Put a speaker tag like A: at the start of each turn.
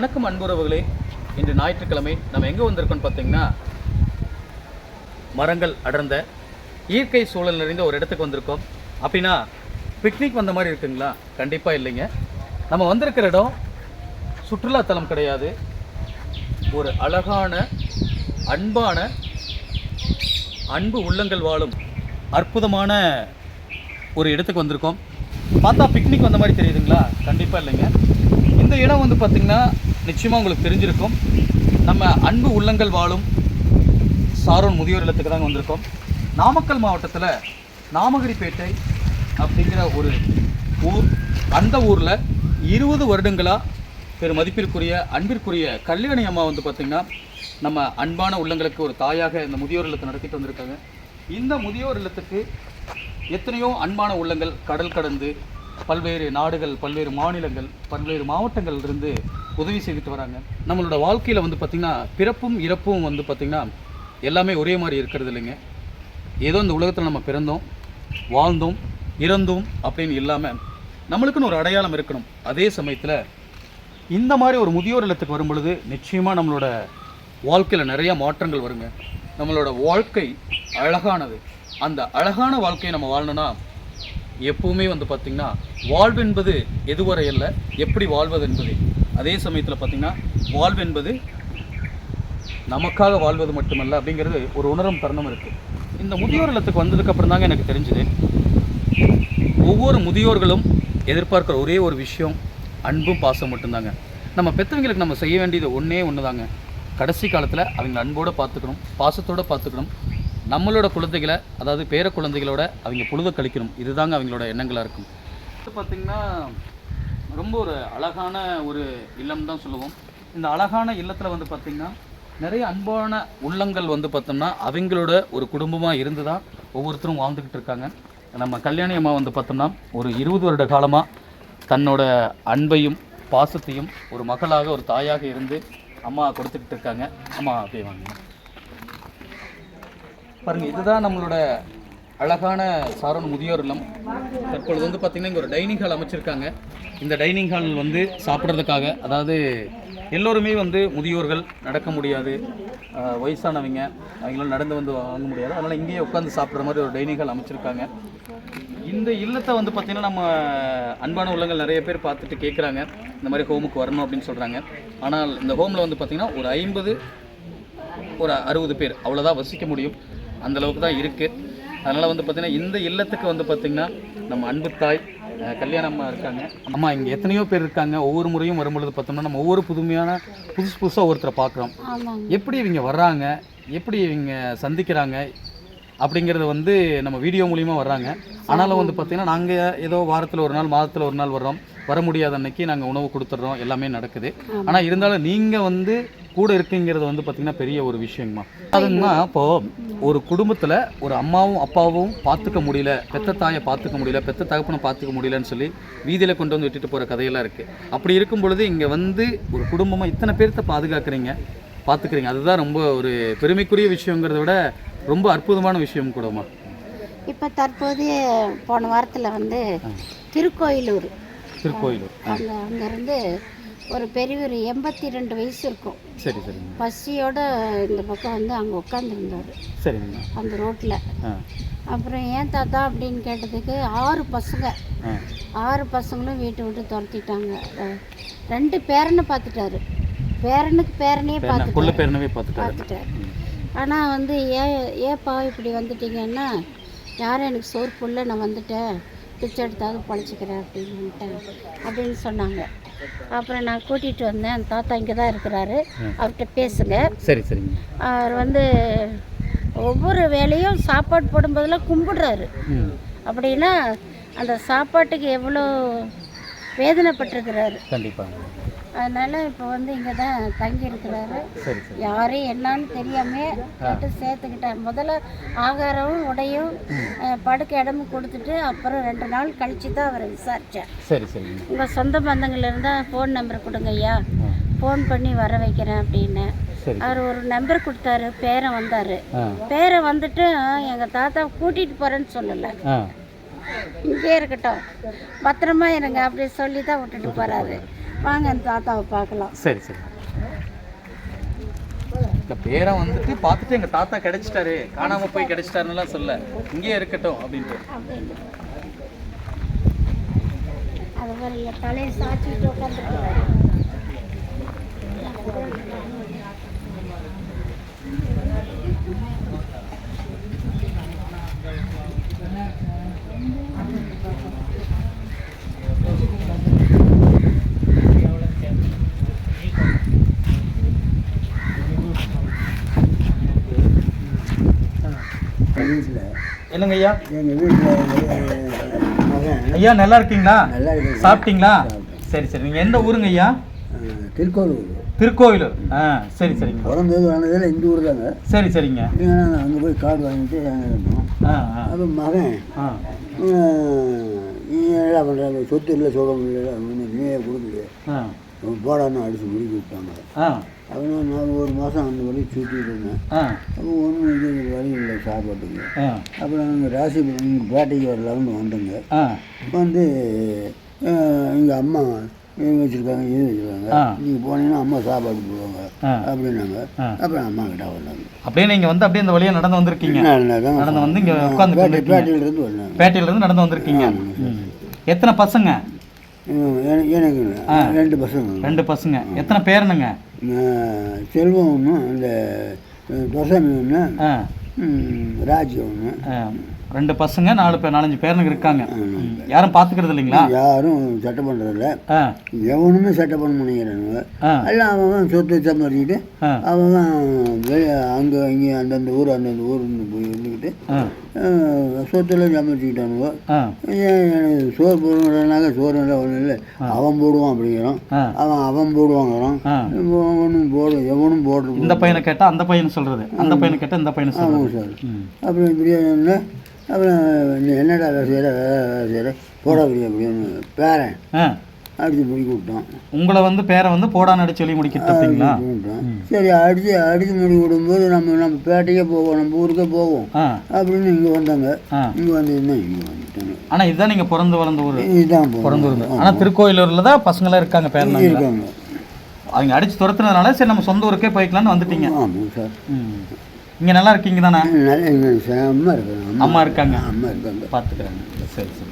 A: வணக்கம் அன்புறவுகளே. இன்று ஞாயிற்றுக்கிழமை நம்ம எங்கே வந்திருக்கோம்னு பார்த்தீங்கன்னா மரங்கள் அடர்ந்த இயற்கை சூழல் நிறைந்த ஒரு இடத்துக்கு வந்திருக்கோம். அப்படின்னா பிக்னிக் வந்த மாதிரி இருக்குங்களா? கண்டிப்பாக இல்லைங்க. நம்ம வந்திருக்கிற இடம் சுற்றுலாத்தலம் கிடையாது. ஒரு அழகான அன்பான அன்பு உள்ளங்கள் வாழும் அற்புதமான ஒரு இடத்துக்கு வந்திருக்கோம். பார்த்தா பிக்னிக் வந்த மாதிரி தெரியுதுங்களா? கண்டிப்பாக இல்லைங்க. இந்த இடம் வந்து பார்த்திங்கன்னா நிச்சயமாக உங்களுக்கு தெரிஞ்சிருக்கும். நம்ம அன்பு உள்ளங்கள் வாழும் சாரோன் முதியோர் இல்லத்துக்கு தாங்க வந்திருக்கோம். நாமக்கல் மாவட்டத்தில் நாமகிரிப்பேட்டை அப்படிங்கிற ஒரு ஊர் அந்த ஊரில் இருபது வருடங்களாக பெரும் மதிப்பிற்குரிய அன்பிற்குரிய கல்யாணி அம்மா வந்து பார்த்திங்கன்னா நம்ம அன்பான உள்ளங்களுக்கு ஒரு தாயாக இந்த முதியோர் இல்லத்தை நடத்திட்டு வந்திருக்காங்க. இந்த முதியோர் இல்லத்துக்கு எத்தனையோ அன்பான உள்ளங்கள் கடல் கடந்து பல்வேறு நாடுகள் பல்வேறு மாநிலங்கள் பல்வேறு மாவட்டங்கள் இருந்து உதவி செய்துட்டு வராங்க. நம்மளோட வாழ்க்கையில் வந்து பார்த்திங்கன்னா பிறப்பும் இறப்பும் வந்து பார்த்திங்கன்னா எல்லாமே ஒரே மாதிரி இருக்கிறது இல்லைங்க. ஏதோ இந்த உலகத்தில் நம்ம பிறந்தோம் வாழ்ந்தோம் இறந்தோம் அப்படின்னு இல்லாமல் நம்மளுக்குன்னு ஒரு அடையாளம் இருக்கணும். அதே சமயத்தில் இந்த மாதிரி ஒரு முதியோர் இல்லத்துக்கு வரும் பொழுது நிச்சயமாக நம்மளோட வாழ்க்கையில் நிறைய மாற்றங்கள் வருங்க. நம்மளோட வாழ்க்கை அழகானது. அந்த அழகான வாழ்க்கையை நம்ம வாழணும்னா எப்பவுமே வந்து பார்த்திங்கன்னா வாழ்வென்பது எதுவரை அல்ல எப்படி வாழ்வது என்பது. அதே சமயத்தில் பார்த்திங்கன்னா வாழ்வென்பது நமக்காக வாழ்வது மட்டுமல்ல அப்படிங்கிறது ஒரு உணரும் தருணம் இருக்குது இந்த முதியோர் இல்லத்துக்கு வந்ததுக்கப்புறம் தாங்க எனக்கு தெரிஞ்சுது. ஒவ்வொரு முதியோர்களும் எதிர்பார்க்குற ஒரே ஒரு விஷயம் அன்பும் பாசம் மட்டும்தாங்க. நம்ம பெற்றவங்களுக்கு நம்ம செய்ய வேண்டியது ஒன்றே ஒன்று தாங்க கடைசி காலத்தில் அவங்க அன்போடு பார்த்துக்கணும் பாசத்தோடு பார்த்துக்கணும் நம்மளோட குழந்தைகளை அதாவது பேர குழந்தைகளோட அவங்க பொழுது கழிக்கணும். இதுதாங்க அவங்களோட எண்ணங்களாக இருக்கும். பார்த்திங்கன்னா ரொம்ப ஒரு அழகான ஒரு இல்லம் தான் சொல்லுவோம். இந்த அழகான இல்லத்தில் வந்து பார்த்திங்கன்னா நிறைய அன்பான உள்ளங்கள் வந்து பார்த்தோம்னா அவங்களோட ஒரு குடும்பமாக இருந்து தான் ஒவ்வொருத்தரும் வாழ்ந்துக்கிட்டு இருக்காங்க. நம்ம கல்யாணி அம்மா வந்து பார்த்தோம்னா ஒரு இருபது வருட காலமாக தன்னோட அன்பையும் பாசத்தையும் ஒரு மகளாக ஒரு தாயாக இருந்து அம்மா கொடுத்துக்கிட்டு இருக்காங்க. அம்மா அப்படியே வாங்க. பாருங்கள் இதுதான் நம்மளோட அழகான சாரண் முதியோர் இல்லம். தற்பொழுது வந்து பார்த்திங்கன்னா இங்கே ஒரு டைனிங் ஹால் அமைச்சிருக்காங்க. இந்த டைனிங் ஹால் வந்து சாப்பிட்றதுக்காக அதாவது எல்லோருமே வந்து முதியோர்கள் நடக்க முடியாது. வயசானவங்க அவங்களால நடந்து வந்து வாங்க முடியாது. அதனால் இங்கேயே உட்காந்து சாப்பிட்ற மாதிரி ஒரு டைனிங் ஹால் அமைச்சிருக்காங்க. இந்த இல்லத்தை வந்து பார்த்திங்கன்னா நம்ம அன்பான உள்ளங்கள் நிறைய பேர் பார்த்துட்டு கேட்குறாங்க இந்த மாதிரி ஹோமுக்கு வரணும் அப்படின்னு சொல்கிறாங்க ஆனால் இந்த ஹோமில் வந்து பார்த்திங்கன்னா ஒரு ஐம்பது ஒரு அறுபது பேர் அவ்வளோதான் வசிக்க முடியும். அந்தளவுக்கு தான் இருக்குது அதனால் வந்து பார்த்திங்கன்னா இந்த இல்லத்துக்கு வந்து பார்த்திங்கன்னா நம்ம அன்பு தாய் அஹ், கல்யாண அம்மா இருக்காங்க. அம்மா இங்கே எத்தனையோ பேர் இருக்காங்க. ஒவ்வொரு முறையும் வரும்பொழுது பார்த்தோம்னா நம்ம ஒவ்வொரு புதுமையான புதுசு புதுசாக ஒருத்தரை பார்க்குறோம் எப்படி இவங்க வர்றாங்க? எப்படி இவங்க சந்திக்கிறாங்க? அப்படிங்கிறது வந்து நம்ம வீடியோ மூலிமா வர்றாங்க. ஆனாலும் வந்து பார்த்திங்கன்னா நாங்கள் ஏதோ வாரத்தில் ஒரு நாள் மாதத்தில் ஒரு நாள் வர்றோம். வர முடியாத அன்னைக்கு நாங்கள் உணவு கொடுத்துட்றோம். எல்லாமே நடக்குது. ஆனால் இருந்தாலும் நீங்கள் வந்து கூட இருக்கீங்கிறது வந்து பார்த்திங்கன்னா பெரிய ஒரு விஷயங்கம்மா. அதுங்கம்மா இப்போது ஒரு குடும்பத்தில் ஒரு அம்மாவும் அப்பாவும் பார்த்துக்க முடியல. பெத்த தாயை பார்த்துக்க முடியல. பெத்த தகப்பனை பார்த்துக்க முடியலன்னு சொல்லி வீதியில் கொண்டு வந்து விட்டுட்டு போகிற கதையெல்லாம் இருக்குது அப்படி இருக்கும் பொழுது இங்கே வந்து ஒரு குடும்பமாக இத்தனை பேர்த்த பாதுகாக்கிறீங்க பார்த்துக்கிறீங்க அதுதான் ரொம்ப ஒரு பெருமைக்குரிய விஷயங்கிறத விட ரொம்ப அற்புதமான விஷயம் கூடமா
B: இப்போ தற்போது போன வாரத்தில் வந்து திருக்கோயிலூர்.
A: திருக்கோயிலூர்
B: அங்கே அங்கேருந்து ஒரு பெரியவர் எண்பத்தி ரெண்டு வயசு இருக்கும்.
A: சரி சரிங்க.
B: பசியோட இந்த பக்கம் வந்து அங்கே உட்காந்துருந்தார்
A: சரிங்க.
B: அந்த ரோட்டில் அப்புறம் ஏன் தாத்தா அப்படின்னு கேட்டதுக்கு ஆறு பசங்க. ஆறு பசங்களும் வீட்டை விட்டு துரத்திட்டாங்க. ரெண்டு பேரனை பார்த்துட்டாரு. பேரனுக்கு பேரனையே
A: பேர்
B: பார்த்துட்டாரு.
A: கொள்ள பேரனவே பார்த்துட்டாரு.
B: ஆனால் வந்து ஏன் ஏப்பா இப்படி வந்துட்டீங்கன்னா? யாரும் எனக்கு சோறு புல்ல நான் வந்துட்டேன். பிச்சை எடுத்தாவது பொழைச்சிக்கிறேன் அப்படின்ட்டேன் அப்படின்னு சொன்னாங்க. அப்புறம் நான் கூட்டிகிட்டு வந்தேன். அந்த தாத்தா இங்கே தான் இருக்கிறாரு. அவர்கிட்ட பேசுங்க
A: சரி சரிங்க.
B: அவர் வந்து ஒவ்வொரு வேலையும் சாப்பாடு போடும்போதெல்லாம் கும்பிடுறாரு. அப்படின்னா அந்த சாப்பாட்டுக்கு எவ்வளோ வேதனைப்பட்டிருக்கிறாரு.
A: கண்டிப்பாக
B: அதனால் இப்போ வந்து இங்கே தான் தங்கி இருக்கிறாரு.
A: சரி சரி.
B: யாரும் என்னன்னு தெரியாம கேட்டு சேர்த்துக்கிட்டேன் முதல்ல ஆகாரமும் உடையும் படுக்க இடமும் கொடுத்துட்டு அப்புறம் ரெண்டு நாள் கழிச்சு தான் அவரை விசாரித்தேன்
A: சரி சரிங்க
B: உங்கள் சொந்த பந்தங்கள் இருந்தால் ஃபோன் நம்பர் கொடுங்க ஐயா. ஃபோன் பண்ணி வர வைக்கிறேன் அப்படின்னு.
A: சரி
B: அவர் ஒரு நம்பர் கொடுத்தாரு பேரன் வந்தார்.
A: ஆ.
B: பேரன் வந்துட்டு எங்கள் தாத்தா கூட்டிகிட்டு போகிறேன்னு சொல்லலை. இங்கே இருக்கட்டும். பத்திரமா இருங்க அப்படி சொல்லி தான் விட்டுட்டு போகிறாரு வாங்க அந்த தாத்தாவை பார்க்கலாம்.
A: சரி சரி. இந்த பேரை வந்துட்டு பார்த்துட்டு எங்கள் தாத்தா கிடைச்சிட்டாரு காணாமல் போய் கிடைச்சிட்டாருன்னுலாம் சொல்ல. இங்கேயே இருக்கட்டும் அப்படின்ட்டு.
B: அது மாதிரி தலையை சாய்ச்சிட்டு உட்காந்துருக்காரு
C: வீட்டில்.
A: என்னங்க ஐயா?
C: எங்கள் வீட்டில்
A: ஐயா நல்லா இருக்கீங்களா?
C: நல்லா இருக்கு
A: சாப்பிட்டீங்களா? சரி சரி. நீங்கள் எந்த ஊருங்க ஐயா?
C: திருக்கோவிலூர்.
A: திருக்கோவிலூர். ஆ சரி சரிங்க
C: பிறந்தது வளர்ந்ததில் இந்த ஊர் தாங்க.
A: சரி சரிங்க.
C: அங்கே போய் கார்டு வாங்கிட்டு
A: ஆ
C: அப்போ மகன் நீ என்ன பண்ணுற சொத்து இல்லை சொல்ல முடியல நீயே கொடுக்கலையே.
A: ஆ.
C: போடான்னு அடித்து முடிக்க விட்டாங்க. அவனை நான் ஒரு மாதம் அந்த வழி சுற்றிட்டு இருந்தேன் அப்போ ஒன்றும் இது வழி இல்லை சாப்பாட்டுக்கு. அப்புறம் நாங்கள் ராசி இங்கே பேட்டைக்கு வரலாம்னு வந்தோங்க. வந்து எங்கள் அம்மா இது வச்சுருக்காங்க இது வச்சுருக்காங்க. நீங்கள் போனீங்கன்னா அம்மா சாப்பாடு போடுவாங்க. அப்படின்னாங்க. அப்புறம் அம்மா கிட்ட வந்தாங்க.
A: அப்படியே நீங்கள் வந்து அப்படியே இந்த வழியாக நடந்து வந்திருக்கீங்க. நடந்து வந்து இங்க கொண்டிருக்கீங்க.
C: பேட்டையிலேருந்து வந்தாங்க.
A: பேட்டையிலேருந்து நடந்து வந்திருக்கீங்க. எத்தனை பசங்க?
C: எனக்கு ரெண்டு பசங்க.
A: ரெண்டு பசங்க. எத்தனை பேருனுங்க?
C: செல்வம் ஒன்று இந்த தொசமி ஒன்று
A: ஆ.
C: ராஜி ஒன்று
A: ஆ. ரெண்டு பசங்க நாலு பேர் நாலஞ்சு பேருனுங்க இருக்காங்க. யாரும் பார்த்துக்கிறது இல்லைங்களா?
C: யாரும் சட்டை பண்ணுறதில்ல எவனுமே சட்டை பண்ண முடியறானுங்க எல்லாம் அவன் சொத்து சம்பாதிக்கிட்டு அவன் அங்கே இங்கே அந்தந்த ஊர் அந்தந்த ஊர்னு போய் இருந்துக்கிட்டு ஏன் எனக்கு சோறு போடுறதுனாக்க சோறு ஒன்றும் இல்லை அவன் போடுவான் அப்படிங்கிறான். அவன் அவன் போடுவாங்கிறான். ஒன்றும் போடு எவனும் போடுறது
A: இந்த பையனை கேட்டால் அந்த பையனை சொல்கிறது அந்த பையனை கேட்டால் இந்த பையனை
C: ஆமாம் சார். அப்புறம் இப்படியே. அப்புறம் என்னடா வேலை செய்கிற வேலை வேலை செய்கிற போடா அப்படி அப்படின்னு பேரன்.
A: ஆ.
C: அடித்து பிடிக்க விட்டான்
A: உங்களை வந்து பேரை வந்து போடான்னு அடிச்சு சொல்லி முடிக்கிட்டு அப்படிங்களா
C: அடிச்சு விட்டான். சரி அடித்து அடித்து முடி விடும்போது நம்ம நம்ம பேட்டைக்கே போவோம் நம்ம ஊருக்கே போவோம். அப்படின்னு இங்கே வந்தாங்க. இங்கே வந்ததுன்னா இங்கே வந்துட்டாங்க.
A: ஆனால் இதுதான் நீங்கள் பிறந்து வளர்ந்த ஊர்.
C: இதுதான்
A: பிறந்து ஊர். ஆனால் திருக்கோயிலூரில் தான் பசங்களாம் இருக்காங்க பேரனாங்க
C: இருக்காங்க.
A: அவங்க அடிச்சு துரத்துனதுனால சரி நம்ம சொந்த ஊருக்கே போய்க்கலாம்னு வந்துட்டீங்க.
C: ஆமாம் சார்.
A: ம். இங்கே நல்லா இருக்கீங்க தானே?
C: நல்ல செம்ம இருக்காங்க
A: அம்மா இருக்காங்க.
C: அம்மா இருக்காங்க.
A: பார்த்துக்கிறேங்க சரி சரி.